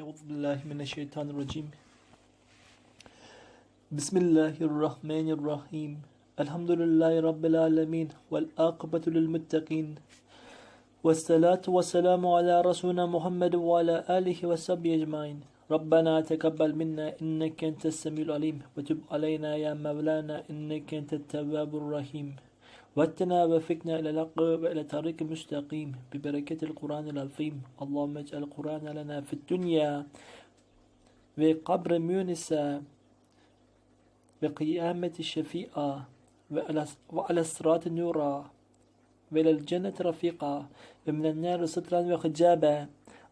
أعوذ بالله من الشيطان الرجيم بسم الله الرحمن الرحيم الحمد لله رب العالمين والآقبة للمتقين والصلاة والسلام على رسولنا محمد وعلى آله وصحبه أجمعين ربنا تقبل منا إنك أنت السميع العليم وتب علينا يا مولانا إنك أنت التواب الرحيم واتنا وفقنا إلى الحق وإلى طريق مستقيم. ببركة القرآن العظيم. اللهم اجعل القرآن لنا في الدنيا وقبر مونسا وقيامة الشفيئة وعلى الصراط نورا وإلى الجنة رفيقا ومن النار سترا وحجابا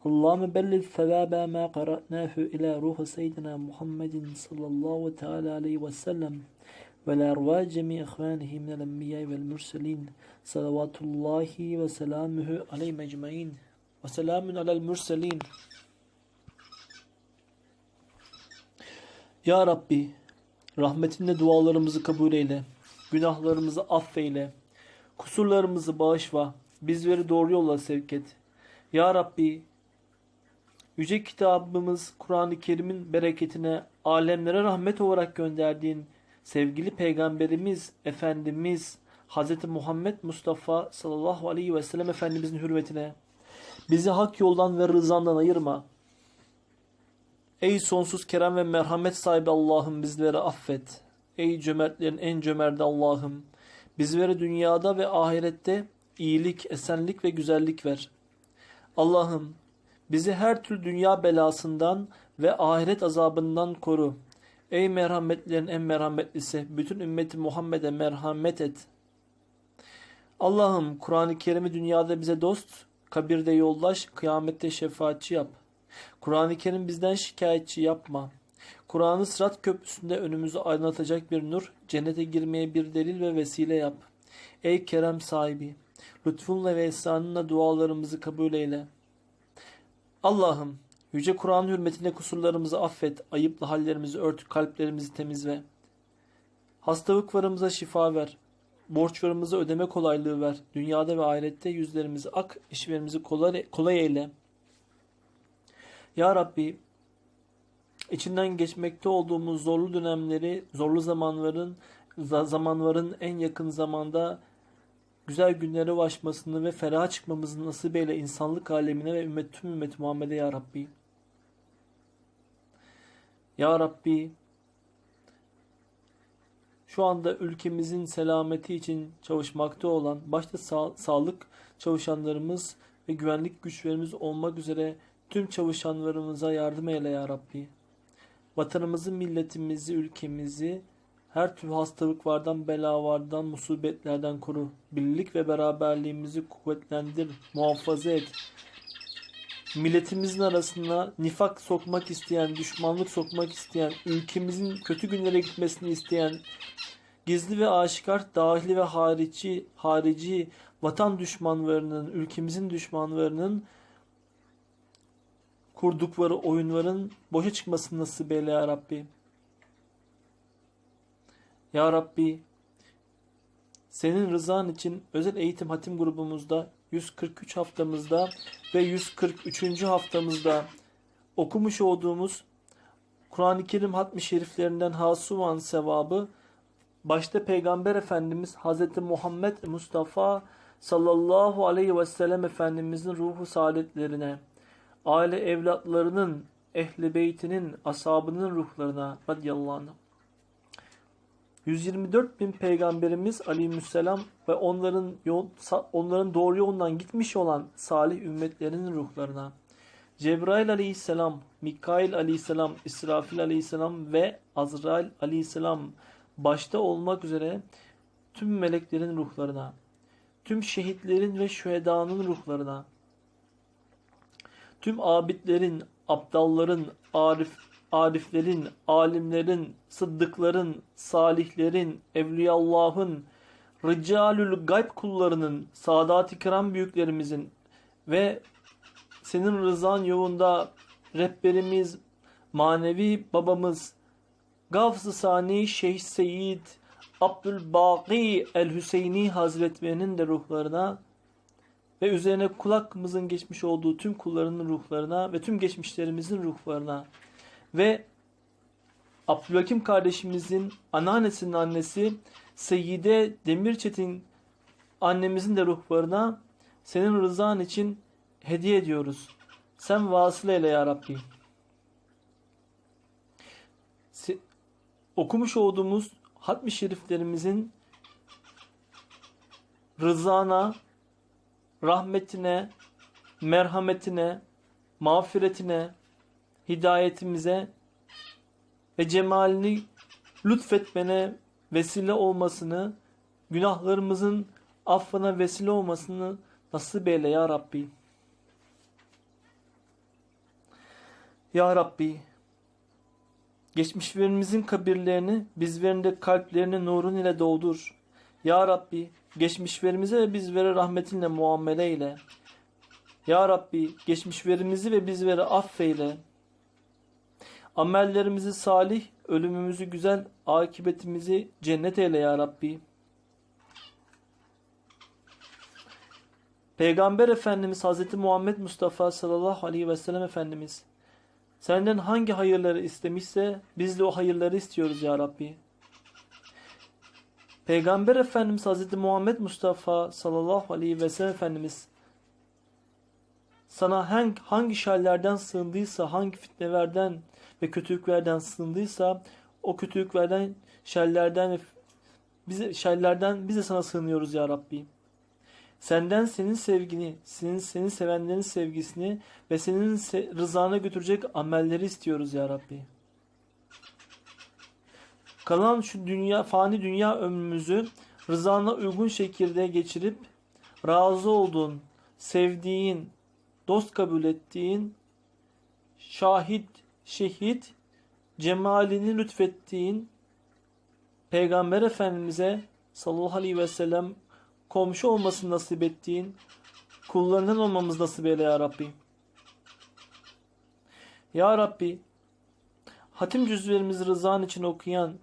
اللهم بلغ ثواب ما قرأناه إلى روح سيدنا محمد صلى الله تعالى عليه وسلم. ولا أرواح جميع إخوانه من الأنبياء والمرسلين صلوات الله وسلامه عليهم أجمعين وسلام على المرسلين Ya Rabbi, rahmetinle dualarımızı kabul eyle, günahlarımızı affeyle, kusurlarımızı bağışla, bizleri doğru yola sevk et. Ya Rabbi, Yüce kitabımız Kur'an-ı Kerim'in bereketine alemlere rahmet olarak gönderdiğin sevgili peygamberimiz Efendimiz Hz. Muhammed Mustafa sallallahu aleyhi ve sellem Efendimizin hürmetine bizi hak yoldan ve rızandan ayırma. Ey sonsuz kerem ve merhamet sahibi Allah'ım bizleri affet. Ey cömertlerin en cömerti Allah'ım bizlere dünyada ve ahirette iyilik, esenlik ve güzellik ver. Allah'ım bizi her tür dünya belasından ve ahiret azabından koru. Ey merhametlerin en merhametlisi, bütün ümmeti Muhammed'e merhamet et. Allah'ım Kur'an-ı Kerim'i dünyada bize dost, kabirde yoldaş, kıyamette şefaatçi yap. Kur'an-ı Kerim bizden şikayetçi yapma. Kur'an'ı sırat köprüsünde önümüzü aydınlatacak bir nur, cennete girmeye bir delil ve vesile yap. Ey kerem sahibi, lütfunla ve ihsanınla dualarımızı kabul eyle. Allah'ım Yüce Kur'an hürmetine kusurlarımızı affet, ayıplı hallerimizi ört, kalplerimizi temizle. Hastalıklarımıza şifa ver. Borçlarımızı ödeme kolaylığı ver. Dünyada ve ahirette yüzlerimizi ak, işlerimizi kolay, kolay eyle. Ya Rabbi, içinden geçmekte olduğumuz zorlu dönemleri, zorlu zamanların, zamanların en yakın zamanda güzel günlere ulaşmasını ve feraha çıkmamızı nasip eyle insanlık alemine ve ümmet tüm ümmet Muhammed'e ya Rabbi. Ya Rabbi şu anda ülkemizin selameti için çalışmakta olan başta sa- sağlık çalışanlarımız ve güvenlik güçlerimiz olmak üzere tüm çalışanlarımıza yardım eyle ya Rabbi. Vatanımızı, milletimizi, ülkemizi her türlü hastalıklardan, belalardan, musibetlerden koru. Birlik ve beraberliğimizi kuvvetlendir, muhafaza et. Milletimizin arasına nifak sokmak isteyen, düşmanlık sokmak isteyen, ülkemizin kötü günlere gitmesini isteyen, gizli ve aşikar, dahili ve harici, harici vatan düşmanlarının, ülkemizin düşmanlarının kurdukları oyunların boşa çıkmasını nasip eyle ya Rabbi. Ya Rabbi, senin rızan için özel eğitim hatim grubumuzda 143 haftamızda ve 143. haftamızda okumuş olduğumuz Kur'an-ı Kerim hatmi şeriflerinden hasuvan sevabı başta Peygamber Efendimiz Hz. Muhammed Mustafa sallallahu aleyhi ve sellem Efendimizin ruhu saadetlerine, aile evlatlarının, ehli beytinin, ashabının ruhlarına radıyallahu anh. 124 bin peygamberimiz aleyhisselam ve onların yol, onların doğru yoldan gitmiş olan salih ümmetlerinin ruhlarına Cebrail aleyhisselam, Mikail aleyhisselam, İsrafil aleyhisselam ve Azrail aleyhisselam başta olmak üzere tüm meleklerin ruhlarına, tüm şehitlerin ve şühedanın ruhlarına, tüm abidlerin, aptalların, arif, ariflerin, alimlerin, sıddıkların, salihlerin, evliyallahın, ricalül gayb kullarının, sadat-ı kiram büyüklerimizin ve senin rızan yolunda rehberimiz, manevi babamız, Gavs-ı Sani Şeyh Seyyid Abdülbaki El-Hüseyni Hazretlerinin de ruhlarına ve üzerine kulakımızın geçmiş olduğu tüm kullarının ruhlarına ve tüm geçmişlerimizin ruhlarına ve Abdülhakim kardeşimizin anneannesinin annesi Seyyide Demirçetin annemizin de ruhlarına senin rızan için hediye ediyoruz. Sen vasıl eyle ya Rabbi. Okumuş olduğumuz hatmi şeriflerimizin rızana, rahmetine, merhametine, mağfiretine, hidayetimize ve cemalini lütfetmene vesile olmasını, günahlarımızın affına vesile olmasını nasip eyle ya Rabbi. Ya Rabbi, geçmişlerimizin kabirlerini, bizlerin de kalplerini nurun ile doldur. Ya Rabbi, geçmişlerimize ve bizlere rahmetinle muamele eyle. Ya Rabbi, geçmişlerimizi ve bizleri affeyle. Amellerimizi salih, ölümümüzü güzel, akıbetimizi cennet eyle ya Rabbi. Peygamber Efendimiz Hz. Muhammed Mustafa sallallahu aleyhi ve sellem Efendimiz senden hangi hayırları istemişse biz de o hayırları istiyoruz ya Rabbi. Peygamber Efendimiz Hz. Muhammed Mustafa sallallahu aleyhi ve sellem Efendimiz sana hangi, hangi şerlerden sığındıysa, hangi fitnelerden ve kötülüklerden sığındıysa o kötülüklerden, şerlerden ve bize şerlerden biz de sana sığınıyoruz ya Rabbi. Senden senin sevgini, senin seni sevenlerin sevgisini ve senin se- rızana götürecek amelleri istiyoruz ya Rabbi. Kalan şu dünya fani dünya ömrümüzü rızana uygun şekilde geçirip razı olduğun, sevdiğin, dost kabul ettiğin, şahit, şehit, cemalini lütfettiğin Peygamber Efendimiz'e sallallahu aleyhi ve sellem komşu olmasını nasip ettiğin kullarından olmamız nasip eyle ya Rabbi. Ya Rabbi, hatim cüzlerimizi rızan için okuyan,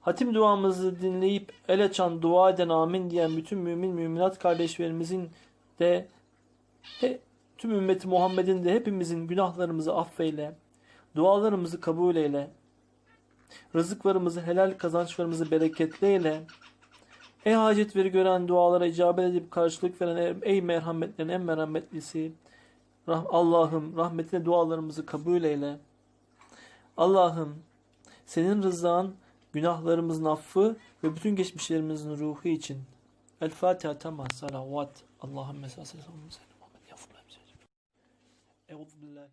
hatim duamızı dinleyip el açan, dua eden amin diyen bütün mümin müminat kardeşlerimizin de he, tüm ümmeti Muhammed'in de hepimizin günahlarımızı affeyle, dualarımızı kabul eyle, rızıklarımızı, helal kazançlarımızı bereketli eyle, Ey hacetleri gören dualara icabet edip karşılık veren ey merhametlerin en merhametlisi Allah'ım rahmetine dualarımızı kabul eyle. Allah'ım senin rızan günahlarımızın affı ve bütün geçmişlerimizin ruhu için. El Fatiha tamam salavat. Allahümme sallallahu aleyhi ve. أعوذ بالله.